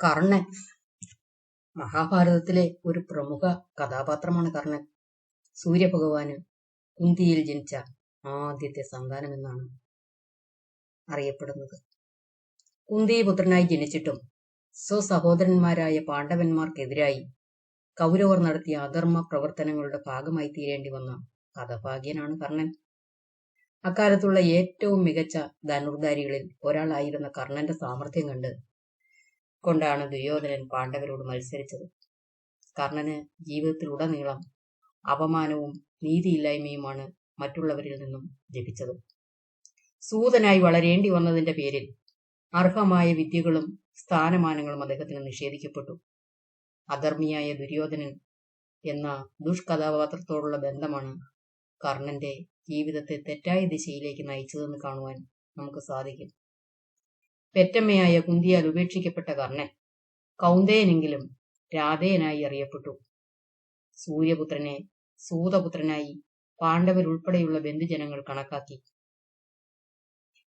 കർണൻ. മഹാഭാരതത്തിലെ ഒരു പ്രമുഖ കഥാപാത്രമാണ് കർണൻ. സൂര്യഭഗവാന് കുന്തിയിൽ ജനിച്ച ആദ്യത്തെ സന്താനമെന്നാണ് അറിയപ്പെടുന്നത്. കുന്തിപുത്രനായി ജനിച്ചിട്ടും സ്വസഹോദരന്മാരായ പാണ്ഡവന്മാർക്കെതിരായി കൗരവർ നടത്തിയ അധർമ്മ പ്രവർത്തനങ്ങളുടെ ഭാഗമായി തീരേണ്ടി വന്ന കഥഭാഗ്യനാണ് കർണൻ. അക്കാലത്തുള്ള ഏറ്റവും മികച്ച ധനുർധാരികളിൽ ഒരാളായിരുന്ന കർണന്റെ സാമർഥ്യം കണ്ട് കൊണ്ടാണ് ദുര്യോധനൻ പാണ്ഡവരോട് മത്സരിച്ചത്. കർണന് ജീവിതത്തിലുടനീളം അപമാനവും നീതിയില്ലായ്മയുമാണ് മറ്റുള്ളവരിൽ നിന്നും ലഭിച്ചത്. സൂതനായി വളരേണ്ടി വന്നതിന്റെ പേരിൽ അർഹമായ വിദ്യകളും സ്ഥാനമാനങ്ങളും അദ്ദേഹത്തിന് നിഷേധിക്കപ്പെട്ടു. അധർമ്മിയായ ദുര്യോധനൻ എന്ന ദുഷ്കഥാപാത്രത്തോടുള്ള ബന്ധമാണ് കർണന്റെ ജീവിതത്തെ തെറ്റായ ദിശയിലേക്ക് നയിച്ചതെന്ന് കാണുവാൻ നമുക്ക് സാധിക്കും. പെറ്റമ്മയായ കുന്തിയാൽ ഉപേക്ഷിക്കപ്പെട്ട കർണൻ കൗന്ദേയനെങ്കിലും രാധേയനായി അറിയപ്പെട്ടു. സൂര്യപുത്രനെ സൂതപുത്രനായി പാണ്ഡവരുൾപ്പെടെയുള്ള ബന്ധുജനങ്ങൾ കണക്കാക്കി.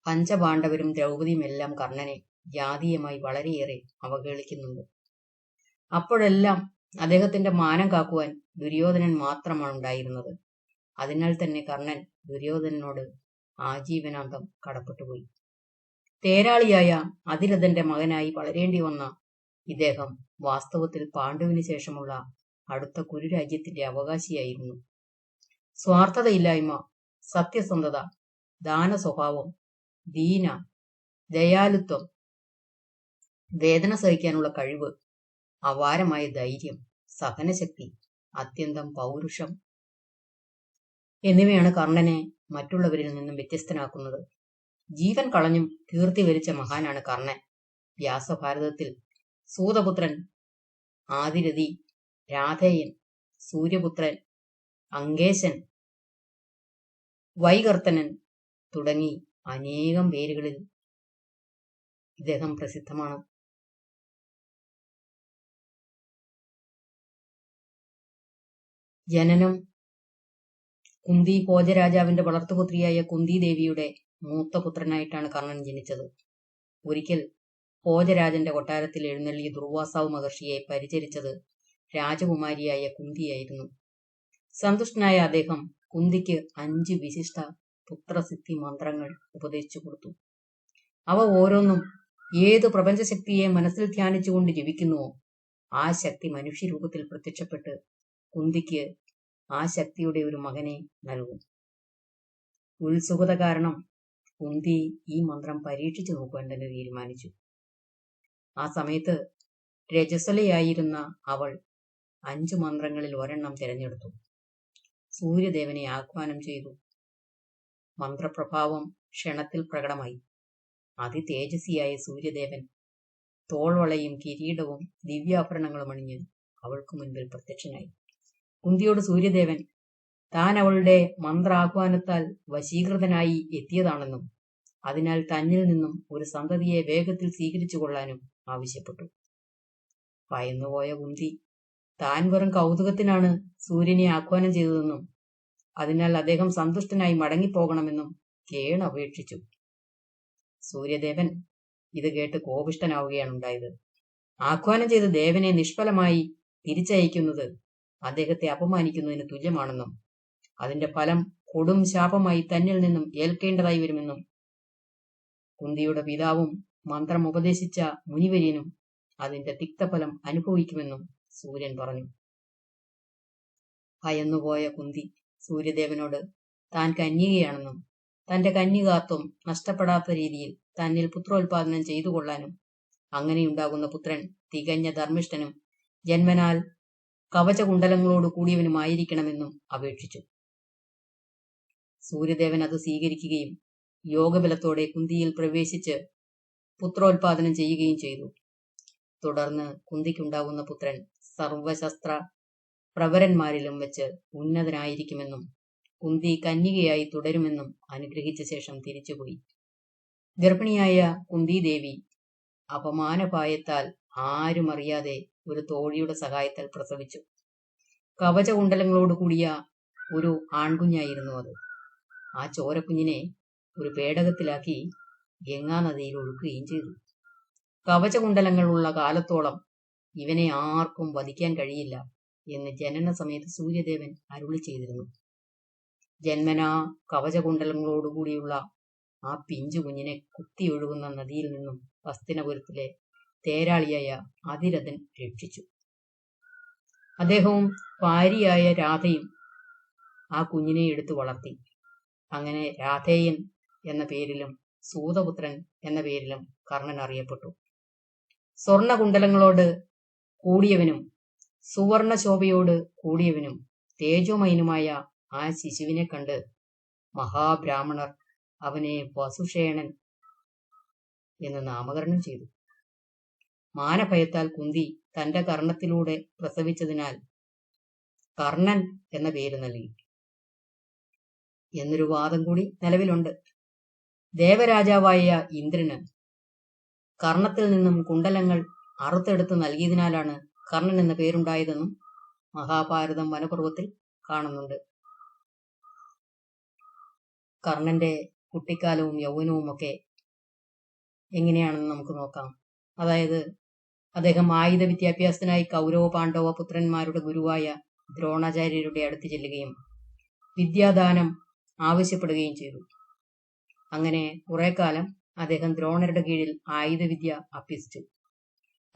പഞ്ചപാണ്ഡവരും ദ്രൗപതിയുമെല്ലാം കർണനെ ജാതീയമായി വളരെയേറെ അവഹേളിക്കുന്നുണ്ട്. അപ്പോഴെല്ലാം അദ്ദേഹത്തിന്റെ മാനം കാക്കുവാൻ ദുര്യോധനൻ മാത്രമാണ് ഉണ്ടായിരുന്നത്. അതിനാൽ തന്നെ കർണൻ ദുര്യോധനനോട് ആജീവനാന്തം കടപ്പെട്ടുപോയി. തേരാളിയായ അതിരഥന്റെ മകനായി വളരേണ്ടി വന്ന ഇദ്ദേഹം വാസ്തവത്തിൽ പാണ്ഡുവിന് ശേഷമുള്ള അടുത്ത കുരുരാജ്യത്തിന്റെ അവകാശിയായിരുന്നു. സ്വാർത്ഥതയില്ലായ്മ സത്യസന്ധത ദാന സ്വഭാവം ദീന ദയാലുത്വം വേദന സഹിക്കാനുള്ള കഴിവ് അപാരമായ ധൈര്യം സഹനശക്തി അത്യന്തം പൗരുഷം എന്നിവയാണ് കർണനെ മറ്റുള്ളവരിൽ നിന്നും വ്യത്യസ്തനാക്കുന്നത്. ജീവൻ കളഞ്ഞും കീർത്തി വരിച്ച മഹാനാണ് കർണൻ. വ്യാസഭാരതത്തിൽ സൂതപുത്രൻ ആദിരതി രാധേയൻ സൂര്യപുത്രൻ അങ്കേശൻ വൈകർത്തനൻ തുടങ്ങി അനേകം പേരുകളിൽ ഇദ്ദേഹം പ്രസിദ്ധമാണ്. ജനനം കുന്തി ഭോജരാജാവിന്റെ വളർത്തുപുത്രിയായ കുന്തി ദേവിയുടെ മൂത്ത പുത്രനായിട്ടാണ് കർണൻ ജനിച്ചത്. ഒരിക്കൽ ഭോജരാജന്റെ കൊട്ടാരത്തിൽ എഴുന്നള്ളി ദുർവാസാവ് മഹർഷിയെ പരിചരിച്ചത് രാജകുമാരിയായ കുന്തിയായിരുന്നു. സന്തുഷ്ടനായ അദ്ദേഹം കുന്തിക്ക് അഞ്ച് വിശിഷ്ട പുത്രസിദ്ധി മന്ത്രങ്ങൾ ഉപദേശിച്ചു കൊടുത്തു. അവ ഓരോന്നും ഏത് പ്രപഞ്ചശക്തിയെ മനസ്സിൽ ധ്യാനിച്ചുകൊണ്ട് ജപിക്കുന്നുവോ ആ ശക്തി മനുഷ്യരൂപത്തിൽ പ്രത്യക്ഷപ്പെട്ട് കുന്തിക്ക് ആ ശക്തിയുടെ ഒരു മകനെ നൽകും. ഉത്സുകത കാരണം കുന്തി ഈ മന്ത്രം പരീക്ഷിച്ചു നോക്കുവാൻ തന്നെ തീരുമാനിച്ചു. ആ സമയത്ത് രജസ്വലയായിരുന്ന അവൾ അഞ്ചു മന്ത്രങ്ങളിൽ ഒരെണ്ണം തിരഞ്ഞെടുത്തു. സൂര്യദേവനെ ആഹ്വാനം ചെയ്തു. മന്ത്രപ്രഭാവം ക്ഷണത്തിൽ പ്രകടമായി. അതിതേജസ്വിയായ സൂര്യദേവൻ തോൾവളയും കിരീടവും ദിവ്യാഭരണങ്ങളും അണിഞ്ഞ് അവൾക്ക് മുൻപിൽ പ്രത്യക്ഷനായി. കുന്തിയോട് സൂര്യദേവൻ താൻ അവളുടെ മന്ത്രാഹ്വാനത്താൽ വശീകൃതനായി എത്തിയതാണെന്നും അതിനാൽ തന്നിൽ നിന്നും ഒരു സന്തതിയെ വേഗത്തിൽ സ്വീകരിച്ചു കൊള്ളാനും ആവശ്യപ്പെട്ടു. ഭയന്നുപോയ കുന്തി താൻ വെറും കൗതുകത്തിനാണ് സൂര്യനെ ആഹ്വാനം ചെയ്തതെന്നും അതിനാൽ അദ്ദേഹം സന്തുഷ്ടനായി മടങ്ങിപ്പോകണമെന്നും കേണ് അപേക്ഷിച്ചു സൂര്യദേവൻ ഇത് കേട്ട് കോപിഷ്ടനാവുകയാണ് ഉണ്ടായത് ആഹ്വാനം ചെയ്ത ദേവനെ നിഷ്ഫലമായി തിരിച്ചയക്കുന്നത് അദ്ദേഹത്തെ അപമാനിക്കുന്നതിന് തുല്യമാണെന്നും അതിന്റെ ഫലം കൊടും ശാപമായി തന്നിൽ നിന്നും ഏൽക്കേണ്ടതായി വരുമെന്നും കുന്തിയുടെ പിതാവും മന്ത്രം ഉപദേശിച്ച മുനിവര്യനും അതിന്റെ തിക്തഫലം അനുഭവിക്കുമെന്നും സൂര്യൻ പറഞ്ഞു. ഭയന്നുപോയ കുന്തി സൂര്യദേവനോട് താൻ കന്യകയാണെന്നും തന്റെ കന്യകാത്വം നഷ്ടപ്പെടാത്ത രീതിയിൽ തന്നിൽ പുത്രോത്പാദനം ചെയ്തു കൊള്ളാനും അങ്ങനെയുണ്ടാകുന്ന പുത്രൻ തികഞ്ഞ ധർമ്മിഷ്ഠനും ജന്മനാൽ കവചകുണ്ടലങ്ങളോട് കൂടിയവനുമായിരിക്കണമെന്നും അപേക്ഷിച്ചു. സൂര്യദേവൻ അത് സ്വീകരിക്കുകയും യോഗബലത്തോടെ കുന്തിയിൽ പ്രവേശിച്ച് പുത്രോത്പാദനം ചെയ്യുകയും ചെയ്തു. തുടർന്ന് കുന്തിക്കുണ്ടാകുന്ന പുത്രൻ സർവശസ്ത്ര പ്രവരന്മാരിലും വെച്ച് ഉന്നതനായിരിക്കുമെന്നും കുന്തി കന്യകയായി തുടരുമെന്നും അനുഗ്രഹിച്ച ശേഷം തിരിച്ചുപോയി. ഗർഭിണിയായ കുന്തിദേവി അപമാനപായത്താൽ ആരും അറിയാതെ ഒരു തോഴിയുടെ സഹായത്താൽ പ്രസവിച്ചു. കവചകുണ്ടലങ്ങളോട് കൂടിയ ഒരു ആൺകുഞ്ഞായിരുന്നു അത്. ആ ചോരക്കുഞ്ഞിനെ ഒരു പേടകത്തിലാക്കി ഗംഗാനദിയിൽ ഒഴുക്കുകയും ചെയ്തു. കവചകുണ്ടലങ്ങളുള്ള കാലത്തോളം ഇവനെ ആർക്കും വധിക്കാൻ കഴിയില്ല എന്ന് ജനന സമയത്ത് സൂര്യദേവൻ അരുളി ചെയ്തിരുന്നു. ജന്മനാ കവചകുണ്ടലങ്ങളോടുകൂടിയുള്ള ആ പിഞ്ചു കുഞ്ഞിനെ കുത്തിയൊഴുകുന്ന നദിയിൽ നിന്നും ഹസ്തിനപുരത്തിലെ തേരാളിയായ അതിരഥൻ രക്ഷിച്ചു. അദ്ദേഹവും ഭാര്യയായ രാധയും ആ കുഞ്ഞിനെ എടുത്തു വളർത്തി. അങ്ങനെ രാധേയൻ എന്ന പേരിലും സൂതപുത്രൻ എന്ന പേരിലും കർണൻ അറിയപ്പെട്ടു. സ്വർണകുണ്ടലങ്ങളോട് കൂടിയവനും സുവർണ ശോഭയോട് കൂടിയവനും തേജോമയനുമായ ആ ശിശുവിനെ കണ്ട് മഹാബ്രാഹ്മണർ അവനെ വസുഷേണൻ എന്ന് നാമകരണം ചെയ്തു. മാനഭയത്താൽ കുന്തി തന്റെ കർണത്തിലൂടെ പ്രസവിച്ചതിനാൽ കർണൻ എന്ന പേര് നൽകി. എന്നൊരു വാദം കൂടി നിലവിലുണ്ട്. ദേവരാജാവായ ഇന്ദ്രന് കർണത്തിൽ നിന്നും കുണ്ടലങ്ങൾ അറുത്തെടുത്ത് നൽകിയതിനാലാണ് കർണൻ എന്ന പേരുണ്ടായതെന്നും മഹാഭാരതം വനപർവത്തിൽ കാണുന്നുണ്ട്. കർണന്റെ കുട്ടിക്കാലവും യൗവനവും ഒക്കെ എങ്ങനെയാണെന്ന് നമുക്ക് നോക്കാം. അതായത് അദ്ദേഹം ആയുധ വിദ്യാഭ്യാസത്തിനായി കൗരവ പാണ്ഡവ പുത്രന്മാരുടെ ഗുരുവായ ദ്രോണാചാര്യരുടെ അടുത്ത് ചെല്ലുകയും വിദ്യാദാനം ആവശ്യപ്പെടുകയും ചെയ്തു. അങ്ങനെ കുറെ കാലം അദ്ദേഹം ദ്രോണരുടെ കീഴിൽ ആയുധവിദ്യ അഭ്യസിച്ചു.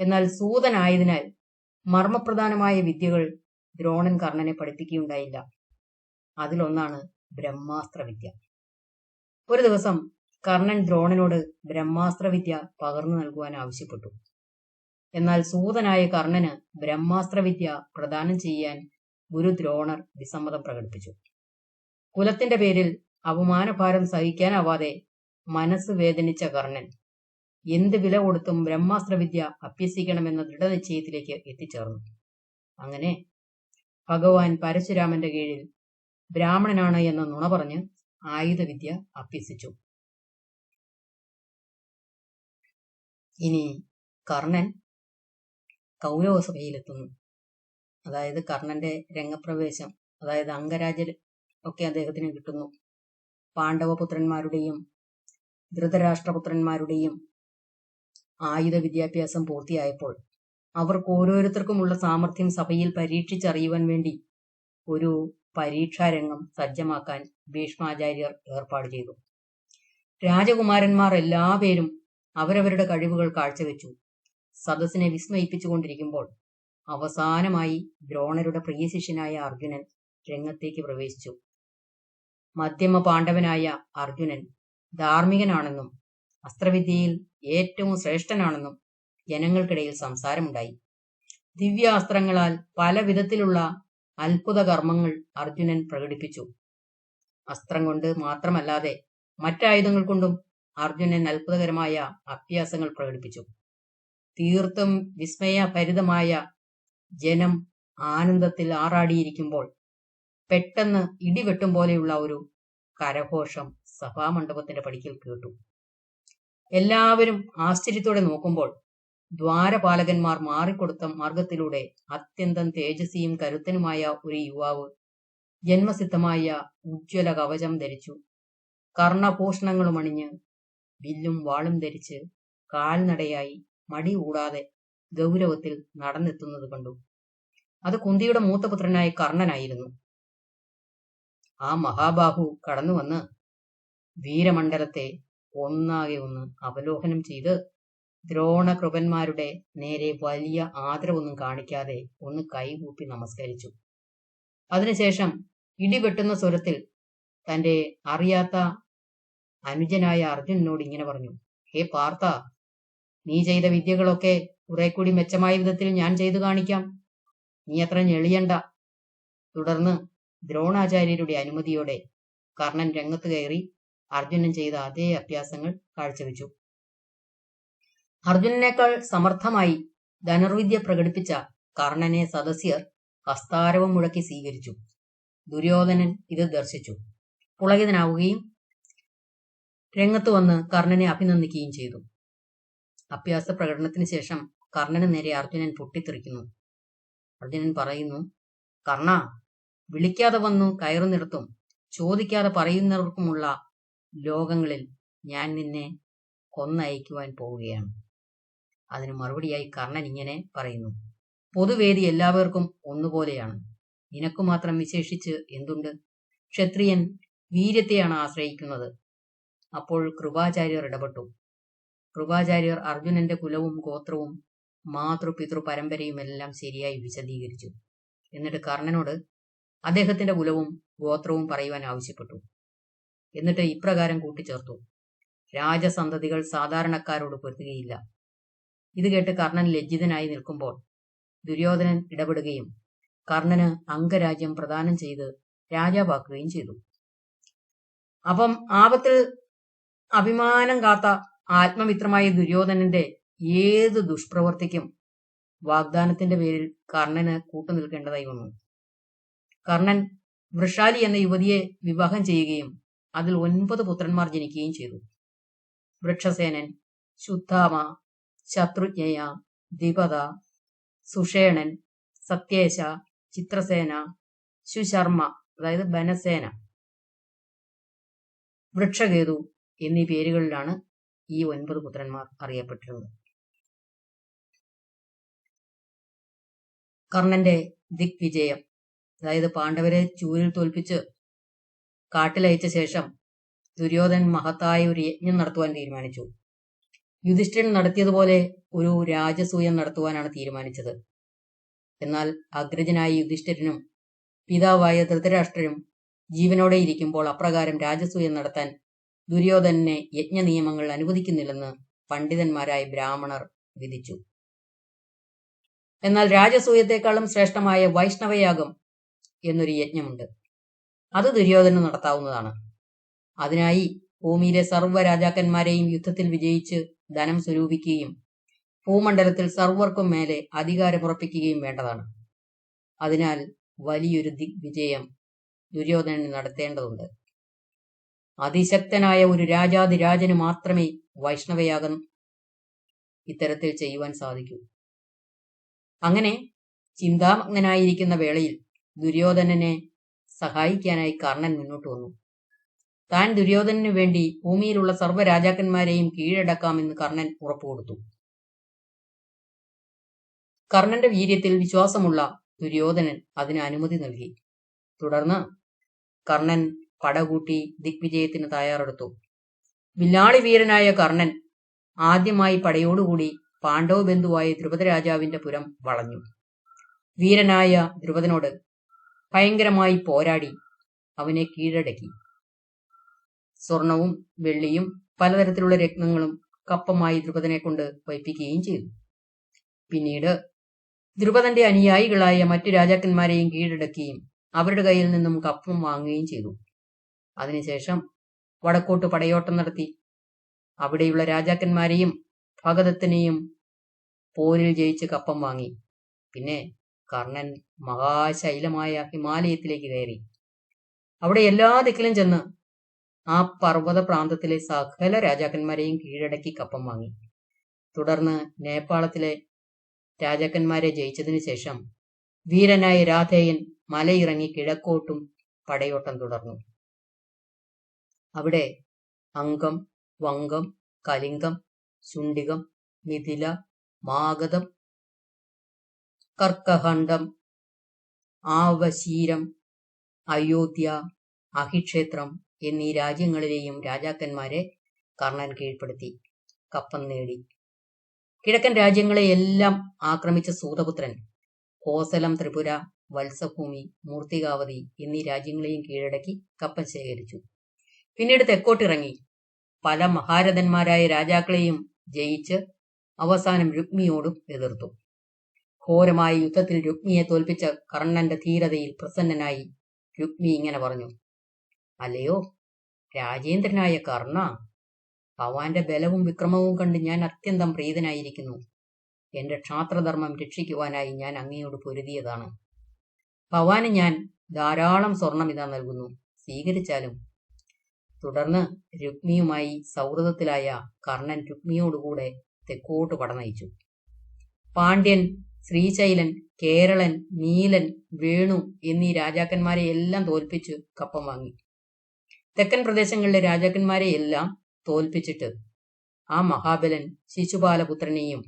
എന്നാൽ സൂതനായതിനാൽ മർമ്മപ്രധാനമായ വിദ്യകൾ ദ്രോണൻ കർണനെ പഠിപ്പിക്കുകയുണ്ടായില്ല. അതിലൊന്നാണ് ബ്രഹ്മാസ്ത്ര വിദ്യ ഒരു ദിവസം കർണൻ ദ്രോണനോട് ബ്രഹ്മാസ്ത്രവിദ്യ പകർന്നു നൽകുവാൻ ആവശ്യപ്പെട്ടു. എന്നാൽ സൂതനായ കർണന് ബ്രഹ്മാസ്ത്രവിദ്യ പ്രദാനം ചെയ്യാൻ ഗുരു ദ്രോണർ വിസമ്മതം പ്രകടിപ്പിച്ചു. കുലത്തിന്റെ പേരിൽ അപമാനഭാരം സഹിക്കാനാവാതെ മനസ്സ് വേദനിച്ച കർണൻ. എന്ത് വില കൊടുത്തും ബ്രഹ്മാസ്ത്രവിദ്യ അഭ്യസിക്കണമെന്ന ദൃഢനിശ്ചയത്തിലേക്ക് എത്തിച്ചേർന്നു. അങ്ങനെ ഭഗവാൻ പരശുരാമന്റെ കീഴിൽ ബ്രാഹ്മണനാണ് എന്ന നുണ പറഞ്ഞ് ആയുധവിദ്യ അഭ്യസിച്ചു. ഇനി കർണൻ കൗരവസഭയിലെത്തുന്നു. അതായത് കർണന്റെ രംഗപ്രവേശം അതായത് അംഗരാജർ ഒക്കെ അദ്ദേഹത്തിന് കിട്ടുന്നു. പാണ്ഡവപുത്രന്മാരുടെയും ധൃതരാഷ്ട്രപുത്രന്മാരുടെയും ആയുധ വിദ്യാഭ്യാസം പൂർത്തിയായപ്പോൾ അവർക്ക് ഓരോരുത്തർക്കുമുള്ള സാമർഥ്യം സഭയിൽ പരീക്ഷിച്ചറിയുവാൻ വേണ്ടി ഒരു പരീക്ഷാരംഗം സജ്ജമാക്കാൻ ഭീഷ്മാചാര്യർ ഏർപ്പാട് ചെയ്തു. രാജകുമാരന്മാർ എല്ലാപേരും അവരവരുടെ കഴിവുകൾ കാഴ്ചവെച്ചു. സദസ്സിനെ വിസ്മയിപ്പിച്ചുകൊണ്ടിരിക്കുമ്പോൾ അവസാനമായി ദ്രോണരുടെ പ്രിയ ശിഷ്യനായ അർജുനൻ രംഗത്തേക്ക് പ്രവേശിച്ചു. മധ്യമ പാണ്ഡവനായ അർജുനൻ ധാർമ്മികനാണെന്നും അസ്ത്രവിദ്യയിൽ ഏറ്റവും ശ്രേഷ്ഠനാണെന്നും ജനങ്ങൾക്കിടയിൽ സംസാരമുണ്ടായി. ദിവ്യാസ്ത്രങ്ങളാൽ പല വിധത്തിലുള്ള അത്ഭുത കർമ്മങ്ങൾ അർജുനൻ പ്രകടിപ്പിച്ചു. അസ്ത്രം കൊണ്ട് മാത്രമല്ലാതെ മറ്റായുധങ്ങൾ കൊണ്ടും അർജുനൻ അത്ഭുതകരമായ അഭ്യാസങ്ങൾ പ്രകടിപ്പിച്ചു. തീർത്തും വിസ്മയഭരിതമായ ജനം ആനന്ദത്തിൽ ആറാടിയിരിക്കുമ്പോൾ പെട്ടെന്ന് ഇടിവെട്ടും പോലെയുള്ള ഒരു കരഘോഷം സഭാമണ്ഡപത്തിന്റെ പടിക്കൽ കേട്ടു. എല്ലാവരും ആശ്ചര്യത്തോടെ നോക്കുമ്പോൾ ദ്വാരപാലകന്മാർ മാറിക്കൊടുത്ത മാർഗത്തിലൂടെ അത്യന്തം തേജസ്വിയും കരുത്തനുമായ ഒരു യുവാവ് ജന്മസിദ്ധമായ ഉജ്ജ്വല കവചം ധരിച്ചു. കർണഭൂഷണങ്ങളും അണിഞ്ഞ് വില്ലും വാളും ധരിച്ച് കാൽനടയായി മടി കൂടാതെ ഗൗരവത്തിൽ നടന്നെത്തുന്നത് കണ്ടു. അത് കുന്തിയുടെ മൂത്തപുത്രനായ കർണനായിരുന്നു. ആ മഹാബാഹു കടന്നു വന്ന് വീരമണ്ഡലത്തെ ഒന്നാകെ ഒന്ന് അവലോകനം ചെയ്ത് ദ്രോണകൃപന്മാരുടെ നേരെ വലിയ ആദരവൊന്നും കാണിക്കാതെ ഒന്ന് കൈകൂപ്പി നമസ്കരിച്ചു. അതിനുശേഷം ഇടിവെട്ടുന്ന സ്വരത്തിൽ തന്റെ അറിയാത്ത അനുജനായ അർജുനനോട് ഇങ്ങനെ പറഞ്ഞു ഹേ പാർത്ത നീ ചെയ്ത വിദ്യകളൊക്കെ കുറെ കൂടി മെച്ചമായ വിധത്തിൽ ഞാൻ ചെയ്തു കാണിക്കാം. നീ അത്ര ഞെളിയണ്ട. തുടർന്ന് ദ്രോണാചാര്യരുടെ അനുമതിയോടെ കർണൻ രംഗത്ത് കയറി അർജുനൻ ചെയ്ത അതേ അഭ്യാസങ്ങൾ കാഴ്ചവെച്ചു. അർജുനനേക്കാൾ സമർത്ഥമായി ധനുർവിദ്യ പ്രകടിപ്പിച്ച കർണനെ സദസ്യർ ഹസ്താരവം മുഴക്കി സ്വീകരിച്ചു. ദുര്യോധനൻ ഇത് ദർശിച്ചു. പുളകിതനാവുകയും രംഗത്ത് വന്ന് കർണനെ അഭിനന്ദിക്കുകയും ചെയ്തു. അഭ്യാസ പ്രകടനത്തിന് ശേഷം കർണന് നേരെ അർജുനൻ പൊട്ടിത്തെറിക്കുന്നു. അർജുനൻ പറയുന്നു കർണ വിളിക്കാതെ വന്നു കയറുന്നിടത്തും ചോദിക്കാതെ പറയുന്നവർക്കുമുള്ള ലോകങ്ങളിൽ ഞാൻ നിന്നെ കൊന്നയക്കുവാൻ പോവുകയാണ്. അതിന് മറുപടിയായി കർണൻ ഇങ്ങനെ പറയുന്നു. പൊതുവേദി എല്ലാവർക്കും ഒന്നുപോലെയാണ്. നിനക്കു മാത്രം വിശേഷിച്ച് എന്തുണ്ട്? ക്ഷത്രിയൻ വീര്യത്തെയാണ് ആശ്രയിക്കുന്നത്. അപ്പോൾ കൃപാചാര്യർ ഇടപെട്ടു. കൃപാചാര്യർ അർജുനന്റെ കുലവും ഗോത്രവും മാതൃപിതൃ പരമ്പരയും എല്ലാം ശരിയായി വിശദീകരിച്ചു. എന്നിട്ട് കർണനോട് അദ്ദേഹത്തിന്റെ കുലവും ഗോത്രവും പറയുവാൻ ആവശ്യപ്പെട്ടു. എന്നിട്ട് ഇപ്രകാരം കൂട്ടിച്ചേർത്തു. രാജസന്തതികൾ സാധാരണക്കാരോട് പൊരുത്തുകയില്ല ഇത് കേട്ട് കർണൻ ലജ്ജിതനായി നിൽക്കുമ്പോൾ ദുര്യോധനൻ ഇടപെടുകയും കർണന് അംഗരാജ്യം പ്രദാനം ചെയ്ത് രാജാവാക്കുകയും ചെയ്തു. അപ്പം ആപത്തിൽ അഭിമാനം കാത്ത ആത്മമിത്രമായ ദുര്യോധനന്റെ ഏത് ദുഷ്പ്രവർത്തിക്കും വാഗ്ദാനത്തിന്റെ പേരിൽ കർണന് കൂട്ടുനിൽക്കേണ്ടതായി വന്നു. കർണൻ വൃഷാലി എന്ന യുവതിയെ വിവാഹം ചെയ്യുകയും അതിൽ ഒൻപത് പുത്രന്മാർ ജനിക്കുകയും ചെയ്തു. വൃക്ഷസേനൻ ശുദ്ധാമ ശത്രുജ്ഞയ ദിപത സുഷേണൻ സത്യേശ ചിത്രസേന ശുശർമ്മ അതായത് ബനസേന. വൃക്ഷകേതു എന്നീ പേരുകളിലാണ് ഈ ഒൻപത് പുത്രന്മാർ അറിയപ്പെട്ടിരുന്നത്. കർണന്റെ ദിഗ്വിജയം. അതായത് പാണ്ഡവരെ ചൂരിൽ തോൽപ്പിച്ച് കാട്ടിലയച്ച ശേഷം ദുര്യോധനൻ മഹത്തായ ഒരു യജ്ഞം നടത്തുവാൻ തീരുമാനിച്ചു. യുധിഷ്ഠിരൻ നടത്തിയതുപോലെ ഒരു രാജസൂയം നടത്തുവാനാണ് തീരുമാനിച്ചത്. എന്നാൽ അഗ്രജനായ യുധിഷ്ഠിരനും പിതാവായ ധൃതരാഷ്ട്രനും ജീവനോടെ ഇരിക്കുമ്പോൾ അപ്രകാരം രാജസൂയം നടത്താൻ ദുര്യോധനനെ യജ്ഞ നിയമങ്ങൾ അനുവദിക്കുന്നില്ലെന്ന് പണ്ഡിതന്മാരായ ബ്രാഹ്മണർ വിധിച്ചു. എന്നാൽ രാജസൂയത്തെക്കാളും ശ്രേഷ്ഠമായ വൈഷ്ണവയാഗം എന്നൊരു യജ്ഞമുണ്ട്. അത് ദുര്യോധന നടത്താവുന്നതാണ്. അതിനായി ഭൂമിയിലെ സർവ രാജാക്കന്മാരെയും യുദ്ധത്തിൽ വിജയിച്ച് ധനം സ്വരൂപിക്കുകയും ഭൂമണ്ഡലത്തിൽ സർവർക്കും മേലെ അധികാരമുറപ്പിക്കുകയും വേണ്ടതാണ്. അതിനാൽ വലിയൊരു ദിഗ്വിജയം ദുര്യോധനന് നടത്തേണ്ടതുണ്ട്. അതിശക്തനായ ഒരു രാജാതിരാജന് മാത്രമേ വൈഷ്ണവയാഗം ഇത്തരത്തിൽ ചെയ്യുവാൻ സാധിക്കൂ. അങ്ങനെ ചിന്താമഗ്നായിരിക്കുന്ന വേളയിൽ ദുര്യോധനനെ സഹായിക്കാനായി കർണൻ മുന്നോട്ട് വന്നു. താൻ ദുര്യോധനു വേണ്ടി ഭൂമിയിലുള്ള സർവ രാജാക്കന്മാരെയും കീഴടക്കാമെന്ന് കർണൻ ഉറപ്പുകൊടുത്തു കർണന്റെ വീര്യത്തിൽ വിശ്വാസമുള്ള ദുര്യോധനൻ അതിന് അനുമതി നൽകി. തുടർന്ന് കർണൻ പടകൂട്ടി ദിഗ്വിജയത്തിന് തയ്യാറെടുത്തു. വില്ലാളി വീരനായ കർണൻ ആദ്യമായി പടയോടുകൂടി പാണ്ഡവ ബന്ധുവായ ദ്രുപദരാജാവിന്റെ പുരം വളഞ്ഞു. വീരനായ ദ്രുപദനോട് ഭയങ്കരമായി പോരാടി അവനെ കീഴടക്കി. സ്വർണവും വെള്ളിയും പലതരത്തിലുള്ള രത്നങ്ങളും കപ്പമായി ദ്രുപദനെ കൊണ്ട് വയ്പ്പിക്കുകയും ചെയ്തു. പിന്നീട് ദ്രുപദന്റെ അനുയായികളായ മറ്റു രാജാക്കന്മാരെയും കീഴടക്കുകയും അവരുടെ കയ്യിൽ നിന്നും കപ്പം വാങ്ങുകയും ചെയ്തു. അതിനുശേഷം വടക്കോട്ട് പടയോട്ടം നടത്തി അവിടെയുള്ള രാജാക്കന്മാരെയും ഭഗതത്തിനെയും പോരിൽ ജയിച്ച് കപ്പം വാങ്ങി. പിന്നെ കർണൻ മഹാശൈലമായ ഹിമാലയത്തിലേക്ക് കയറി. അവിടെ എല്ലാ ദിക്കിലും ചെന്ന് ആ പർവത പ്രാന്തത്തിലെ സകല രാജാക്കന്മാരെയും കീഴടക്കി കപ്പം വാങ്ങി. തുടർന്ന് നേപ്പാളത്തിലെ രാജാക്കന്മാരെ ജയിച്ചതിനു ശേഷം വീരനായ രാധേയൻ മലയിറങ്ങി കിഴക്കോട്ടും പടയോട്ടം തുടർന്നു. അവിടെ അങ്കം വങ്കം കലിംഗം ശുണ്ഡികം മിഥില മാഗധം കർക്കഹണ്ഡം ആവശീരം അയോധ്യ അഹിക്ഷേത്രം എന്നീ രാജ്യങ്ങളിലെയും രാജാക്കന്മാരെ കർണൻ കീഴ്പ്പെടുത്തി കപ്പം നേടി. കിഴക്കൻ രാജ്യങ്ങളെ എല്ലാം ആക്രമിച്ച സൂതപുത്രൻ കോസലം ത്രിപുര വത്സഭൂമി മൂർത്തികാവതി എന്നീ രാജ്യങ്ങളെയും കീഴടക്കി കപ്പം ശേഖരിച്ചു. പിന്നീട് തെക്കോട്ടിറങ്ങി. പല മഹാരഥന്മാരായ രാജാക്കളെയും ജയിച്ച് അവസാനം രുക്മിയോടും എതിർത്തു. ഘോരമായ യുദ്ധത്തിൽ രുക്മിയെ തോൽപ്പിച്ച കർണന്റെ ധീരതയിൽ പ്രസന്നനായി രുക്മി ഇങ്ങനെ പറഞ്ഞു. അല്ലയോ രാജേന്ദ്രനായ കർണ ഭവാന്റെ ബലവും വിക്രമവും കണ്ട് ഞാൻ അത്യന്തം പ്രീതനായിരിക്കുന്നു. എന്റെ ക്ഷാത്രധർമ്മം രക്ഷിക്കുവാനായി ഞാൻ അങ്ങയോട് പൊരുതിയതാണ്. ഭവാന് ഞാൻ ധാരാളം സ്വർണം ഇതാ നൽകുന്നു. സ്വീകരിച്ചാലും തുടർന്ന് രുക്മിയുമായി സൗഹൃദത്തിലായ കർണൻ രുക്മിയോടുകൂടെ തെക്കോട്ട് പടനയിച്ചു പാണ്ഡ്യൻ ശ്രീശൈലൻ കേരളൻ നീലൻ വേണു എന്നീ രാജാക്കന്മാരെ എല്ലാം തോൽപ്പിച്ച് കപ്പം വാങ്ങി. തെക്കൻ പ്രദേശങ്ങളിലെ രാജാക്കന്മാരെ എല്ലാം തോൽപ്പിച്ചിട്ട് ആ മഹാബലൻ ശിശുപാലപുത്രനെയും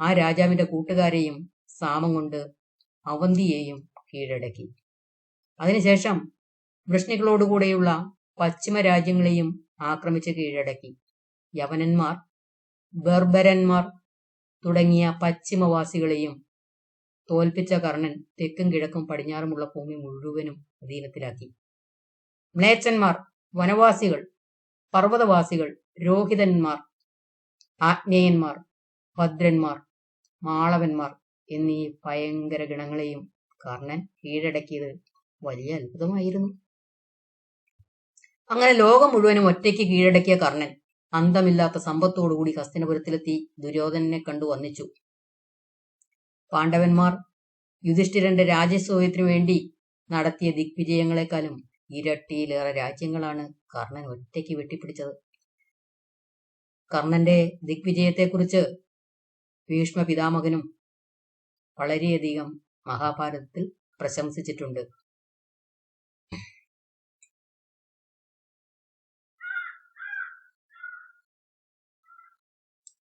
ആ രാജാവിന്റെ കൂട്ടുകാരെയും സാമം കൊണ്ട് അവന്തിയെയും കീഴടക്കി. അതിനുശേഷം വൃഷ്ണികളോടുകൂടെയുള്ള പശ്ചിമ രാജ്യങ്ങളെയും ആക്രമിച്ച് കീഴടക്കി. യവനന്മാർ ബർബരന്മാർ തുടങ്ങിയ പശ്ചിമവാസികളെയും തോൽപ്പിച്ച കർണൻ തെക്കും കിഴക്കും പടിഞ്ഞാറുമുള്ള ഭൂമി മുഴുവനും അധീനത്തിലാക്കി. മ്ലേച്ഛന്മാർ വനവാസികൾ പർവതവാസികൾ രോഹിതന്മാർ ആജ്ഞേയന്മാർ ഭദ്രന്മാർ മാളവന്മാർ എന്നീ ഭയങ്കര ഗണങ്ങളെയും കർണൻ കീഴടക്കിയത് വലിയ അത്ഭുതമായിരുന്നു. അങ്ങനെ ലോകം മുഴുവനും ഒറ്റയ്ക്ക് കീഴടക്കിയ കർണൻ അന്തമില്ലാത്ത സമ്പത്തോടുകൂടി ഹസ്തിനപുരത്തിലെത്തി ദുര്യോധനനെ കണ്ടു വന്നിച്ചു പാണ്ഡവന്മാർ യുധിഷ്ഠിരന്റെ രാജ്യസൗയത്തിനു വേണ്ടി നടത്തിയ ദിഗ്വിജയങ്ങളെക്കാളും ഇരട്ടിയിലേറെ രാജ്യങ്ങളാണ് കർണൻ ഒറ്റയ്ക്ക് വെട്ടിപ്പിടിച്ചത്. കർണന്റെ ദിഗ്വിജയത്തെക്കുറിച്ച് ഭീഷ്മ പിതാമകനും വളരെയധികം മഹാഭാരതത്തിൽ പ്രശംസിച്ചിട്ടുണ്ട്.